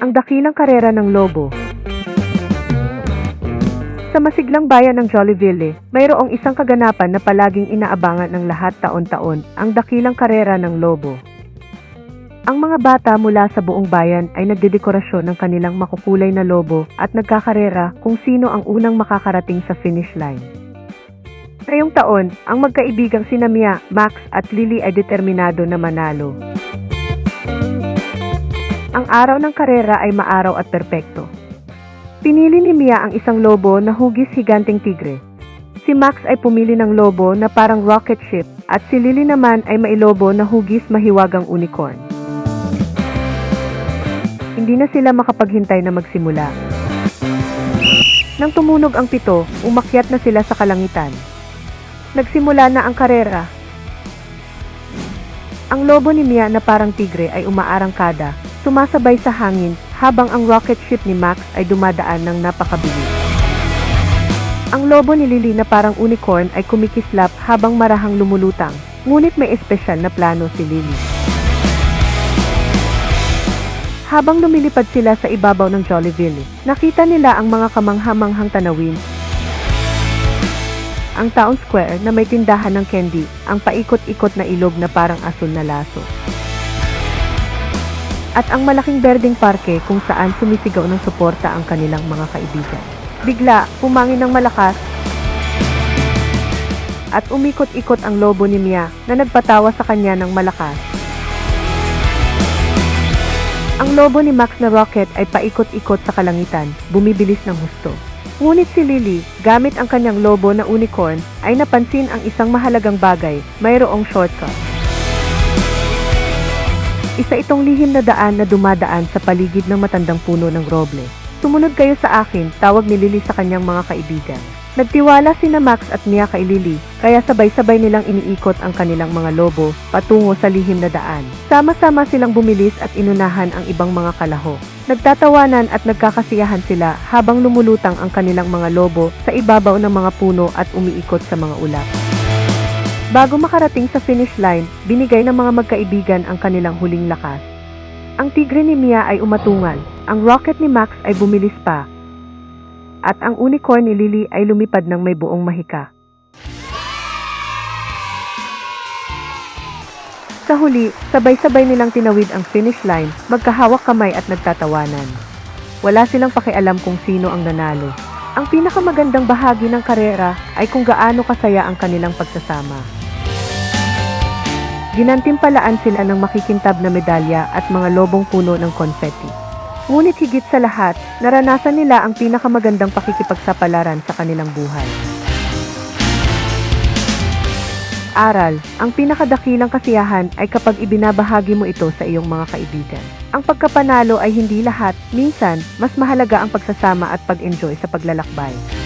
ang dakilang karera ng lobo. Sa masiglang bayan ng Jollyville, mayroong isang kaganapan na palaging inaabangan ng lahat taon-taon, ang dakilang karera ng lobo. Ang mga bata mula sa buong bayan ay nagdedekorasyon ng kanilang makukulay na lobo at nagkakarera kung sino ang unang makakarating sa finish line. Ngayong taon, ang magkaibigang sina Mia, Max at Lily ay determinado na manalo. Ang araw ng karera ay maaraw at perpekto. Pinili ni Mia ang isang lobo na hugis higanting tigre. Si Max ay pumili ng lobo na parang rocket ship at si Lily naman ay mailobo na hugis mahiwagang unicorn. Hindi na sila makapaghintay na magsimula. Nang tumunog ang pito, umakyat na sila sa kalangitan. Nagsimula na ang karera. Ang lobo ni Mia na parang tigre ay umaarangkada, sumasabay sa hangin habang ang rocket ship ni Max ay dumadaan ng napakabilis. Ang lobo ni Lily na parang unicorn ay kumikislap habang marahang lumulutang, ngunit may espesyal na plano si Lily. Habang lumilipad sila sa ibabaw ng Jollyville, nakita nila ang mga kamanghamanghang tanawin. Ang town square na may tindahan ng candy, ang paikot-ikot na ilog na parang asul na laso. At ang malaking berdeng parke kung saan sumisigaw ng suporta ang kanilang mga kaibigan. Bigla, pumangin ng malakas at umikot-ikot ang lobo ni Mia na nagpatawa sa kanya ng malakas. Ang lobo ni Max na rocket ay paikot-ikot sa kalangitan, bumibilis ng husto. Ngunit si Lily, gamit ang kanyang lobo na unicorn, ay napansin ang isang mahalagang bagay, mayroong shortcut. Isa itong lihim na daan na dumadaan sa paligid ng matandang puno ng roble. Sumunod kayo sa akin, tawag ni Lily sa kanyang mga kaibigan. Nagtiwala sina Max at Mia kay Lily, kaya sabay-sabay nilang iniikot ang kanilang mga lobo patungo sa lihim na daan. Sama-sama silang bumilis at inunahan ang ibang mga kalaho. Nagtatawanan at nagkakasiyahan sila habang lumulutang ang kanilang mga lobo sa ibabaw ng mga puno at umiikot sa mga ulap. Bago makarating sa finish line, binigay ng mga magkaibigan ang kanilang huling lakas. Ang tigre ni Mia ay umatungal, ang rocket ni Max ay bumilis pa, at ang unicorn ni Lily ay lumipad ng may buong mahika. Sa huli, sabay-sabay nilang tinawid ang finish line, magkahawak kamay at nagtatawanan. Wala silang pakialam kung sino ang nanalo. Ang pinakamagandang bahagi ng karera ay kung gaano kasaya ang kanilang pagsasama. Ginantimpalaan sila ng makikintab na medalya at mga lobong puno ng confetti. Ngunit higit sa lahat, naranasan nila ang pinakamagandang pakikipagsapalaran sa kanilang buhay. Aral, ang pinakadakilang kasiyahan ay kapag ibinabahagi mo ito sa iyong mga kaibigan. Ang pagkapanalo ay hindi lahat, minsan, mas mahalaga ang pagsasama at pag-enjoy sa paglalakbay.